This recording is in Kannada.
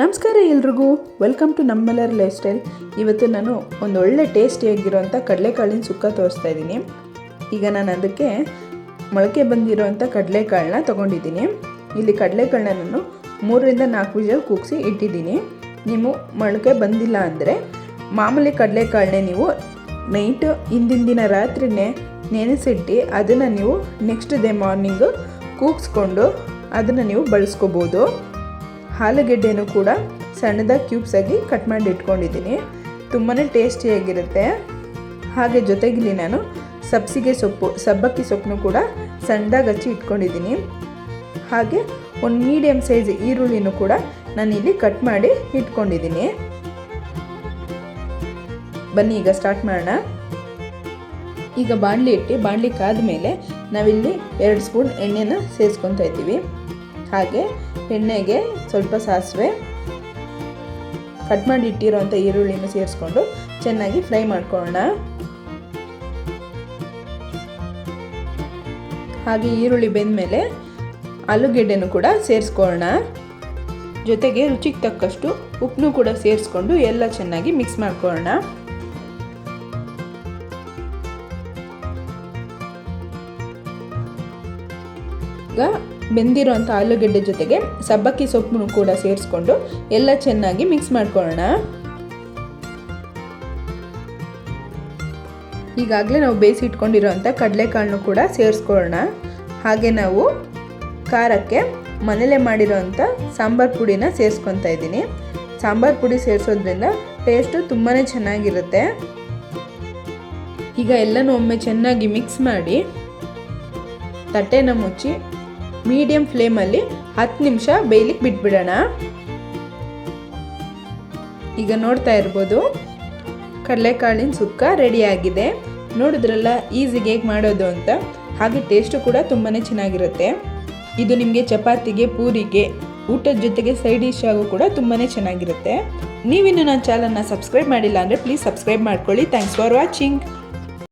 ನಮಸ್ಕಾರ ಎಲ್ರಿಗೂ. ವೆಲ್ಕಮ್ ಟು ನಮ್ಮಲ್ಲರ್ ಲೈಫ್ ಸ್ಟೈಲ್ ಇವತ್ತು ನಾನು ಒಂದು ಒಳ್ಳೆ ಟೇಸ್ಟಿಯಾಗಿರೋಂಥ ಕಡಲೆಕಾಳಿನ ಸುಕ್ಕ ತೋರಿಸ್ತಾ ಇದ್ದೀನಿ. ಈಗ ನಾನು ಅದಕ್ಕೆ ಮೊಳಕೆ ಬಂದಿರುವಂಥ ಕಡಲೆಕಾಳನ್ನ ತೊಗೊಂಡಿದ್ದೀನಿ. ಇಲ್ಲಿ ಕಡಲೆಕಾಳನ್ನ ನಾನು ಮೂರರಿಂದ ನಾಲ್ಕು ವಿಷಲ್ ಕೂಗಿಸಿ ಇಟ್ಟಿದ್ದೀನಿ. ನೀವು ಮೊಳಕೆ ಬಂದಿಲ್ಲ ಅಂದರೆ ಮಾಮೂಲಿ ಕಡಲೆಕಾಳನ್ನೇ ನೀವು ನೈಟ್ ಹಿಂದಿನ ದಿನ ರಾತ್ರಿನೇ ನೆನೆಸಿಟ್ಟು ಅದನ್ನು ನೀವು ನೆಕ್ಸ್ಟ್ ಡೇ ಮಾರ್ನಿಂಗು ಕೂಗಿಸ್ಕೊಂಡು ಅದನ್ನು ನೀವು ಬಳಸ್ಕೋಬೋದು. ಆಲೂಗೆಡ್ಡೆನೂ ಕೂಡ ಸಣ್ಣದಾಗಿ ಕ್ಯೂಬ್ಸ್ ಆಗಿ ಕಟ್ ಮಾಡಿ ಇಟ್ಕೊಂಡಿದ್ದೀನಿ. ತುಂಬಾ ಟೇಸ್ಟಿಯಾಗಿರುತ್ತೆ ಹಾಗೆ ಜೊತೆಗಿಲ್ಲಿ ನಾನು ಸಬ್ಸಿಗೆ ಸೊಪ್ಪು, ಸಬ್ಬಕ್ಕಿ ಸೊಪ್ಪನ್ನು ಕೂಡ ಸಣ್ಣದಾಗಿ ಹಚ್ಚಿ ಇಟ್ಕೊಂಡಿದ್ದೀನಿ. ಹಾಗೆ ಒಂದು ಮೀಡಿಯಮ್ ಸೈಜ್ ಈರುಳ್ಳಿನೂ ಕೂಡ ನಾನಿಲ್ಲಿ ಕಟ್ ಮಾಡಿ ಇಟ್ಕೊಂಡಿದ್ದೀನಿ. ಬನ್ನಿ, ಈಗ ಸ್ಟಾರ್ಟ್ ಮಾಡೋಣ. ಈಗ ಬಾಣಲಿ ಇಟ್ಟು, ಬಾಣಲಿ ಕಾದ್ಮೇಲೆ ನಾವಿಲ್ಲಿ ಎರಡು ಸ್ಪೂನ್ ಎಣ್ಣೆನ ಸೇರಿಸ್ಕೊತಾ ಇದ್ದೀವಿ. ಹಾಗೆ ಎಣ್ಣೆಗೆ ಸ್ವಲ್ಪ ಸಾಸಿವೆ ಕಟ್ ಮಾಡಿ ಇಟ್ಟಿರೋಂಥ ಈರುಳ್ಳಿನ ಸೇರಿಸ್ಕೊಂಡು ಚೆನ್ನಾಗಿ ಫ್ರೈ ಮಾಡ್ಕೊಳ್ಳೋಣ. ಹಾಗೆ ಈರುಳ್ಳಿ ಬೆಂದಮೇಲೆ ಆಲೂಗೆಡ್ಡೆನೂ ಕೂಡ ಸೇರಿಸ್ಕೊಳ್ಳೋಣ. ಜೊತೆಗೆ ರುಚಿಗೆ ತಕ್ಕಷ್ಟು ಉಪ್ಪನ್ನು ಕೂಡ ಸೇರಿಸ್ಕೊಂಡು ಎಲ್ಲ ಚೆನ್ನಾಗಿ ಮಿಕ್ಸ್ ಮಾಡ್ಕೊಳ್ಳೋಣ. ಈಗ ಬೆಂದಿರೋಂಥ ಆಲೂಗೆಡ್ಡೆ ಜೊತೆಗೆ ಸಬ್ಬಕ್ಕಿ ಸೊಪ್ಪನ್ನು ಕೂಡ ಸೇರಿಸ್ಕೊಂಡು ಎಲ್ಲ ಚೆನ್ನಾಗಿ ಮಿಕ್ಸ್ ಮಾಡ್ಕೊಳ್ಳೋಣ. ಈಗಾಗಲೇ ನಾವು ಬೇಯಿಸಿ ಇಟ್ಕೊಂಡಿರೋಂಥ ಕಡಲೆಕಾಳನ್ನು ಕೂಡ ಸೇರಿಸ್ಕೊಳ್ಳೋಣ. ಹಾಗೆ ನಾವು ಖಾರಕ್ಕೆ ಮನೆಯಲ್ಲೇ ಮಾಡಿರೋವಂಥ ಸಾಂಬಾರು ಪುಡಿನ ಸೇರಿಸ್ಕೊತಾ ಇದ್ದೀನಿ. ಸಾಂಬಾರು ಪುಡಿ ಸೇರಿಸೋದ್ರಿಂದ ಟೇಸ್ಟು ತುಂಬಾ ಚೆನ್ನಾಗಿರುತ್ತೆ. ಈಗ ಎಲ್ಲನೂ ಒಮ್ಮೆ ಚೆನ್ನಾಗಿ ಮಿಕ್ಸ್ ಮಾಡಿ ತಟ್ಟೆನ ಮುಚ್ಚಿ ಮೀಡಿಯಂ ಫ್ಲೇಮಲ್ಲಿ ಹತ್ತು ನಿಮಿಷ ಬೇಯಲಿಕ್ಕೆ ಬಿಟ್ಬಿಡೋಣ. ಈಗ ನೋಡ್ತಾ ಇರ್ಬೋದು, ಕಡಲೆಕಾಳಿನ ಸುಕ್ಕ ರೆಡಿಯಾಗಿದೆ ನೋಡಿದ್ರಲ್ಲ ಈಸಿಗೆ ಹೇಗೆ ಮಾಡೋದು ಅಂತ. ಹಾಗೆ ಟೇಸ್ಟು ಕೂಡ ತುಂಬಾ ಚೆನ್ನಾಗಿರುತ್ತೆ. ಇದು ನಿಮಗೆ ಚಪಾತಿಗೆ, ಪೂರಿಗೆ, ಊಟದ ಜೊತೆಗೆ ಸೈಡ್ ಡಿಶ್ ಆಗೂ ಕೂಡ ತುಂಬಾ ಚೆನ್ನಾಗಿರುತ್ತೆ. ನೀವಿನ್ನು ನನ್ನ ಚಾನಲ್ನ ಸಬ್ಸ್ಕ್ರೈಬ್ ಮಾಡಿಲ್ಲ ಅಂದರೆ ಪ್ಲೀಸ್ ಸಬ್ಸ್ಕ್ರೈಬ್ ಮಾಡ್ಕೊಳ್ಳಿ. Thanks for watching